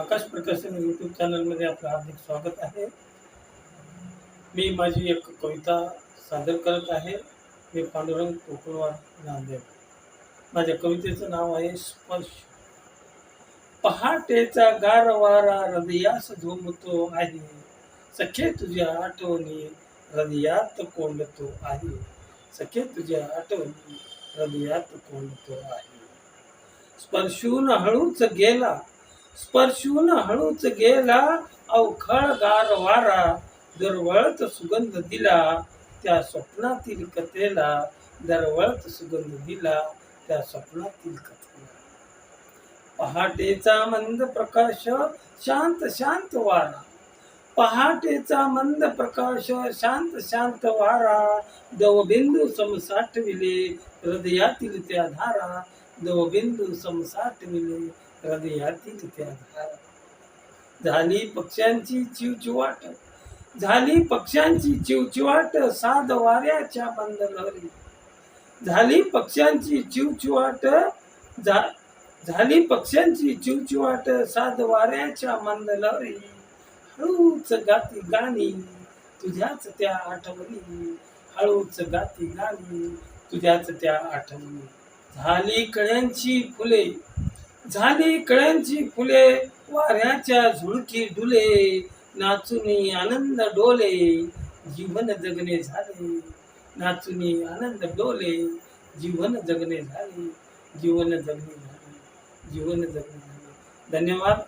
आकाश प्रकाशन यूट्यूब चॅनलमध्ये आपलं हार्दिक स्वागत आहे. मी माझी एक कविता सादर करत आहे. मी पांडुरंग कोकणवार नांदेड. माझ्या कवितेचं नाव आहे स्पर्श. पहाटेचा गारवारा हृदयास झोमतो आहे. सखे तुझ्या आठवणी हृदयात कोंडतो आहे. सखे तुझ्या आठवणी हृदयात कोंडतो आहे. स्पर्शून हळूच गेला स्पर्शून हळूच गेला अवखळ गार वारा दरवळत सुगंध दिला. त्या स्वप्नातील कथेला दरवळत सुगंध दिला त्या स्वप्नातील कथेला. पहाटेचा मंद प्रकाश शांत शांत वारा. पहाटेचा मंद प्रकाश शांत शांत वारा. दवबिंदू सम साठविले हृदयातील त्या धारा. दवबिंदू सम साठविले हृदयातील त्या झाली पक्ष्यांची चिवचिवाट झाली पक्ष्यांची चिवचिवाट साध वाऱ्याच्या बंद लहरी झाली पक्ष्यांची चिवचिवाट झा झाली पक्ष्यांची चिवचिवाट साध वाऱ्याच्या मंद लहरी हळूच गाती गाणी तुझ्याच त्या आठवणी. हळूच गाती गाणी तुझ्याच त्या आठवणी. झाली कळ्यांची फुले झाली कळ्यांची फुले वाऱ्याच्या झुळकी डुले नाचुनी आनंद डोले जीवन जगणे झाले. नाचुनी आनंद डोले जीवन जगणे झाले जीवन जगणे झाले जीवन जगणे झाले. धन्यवाद.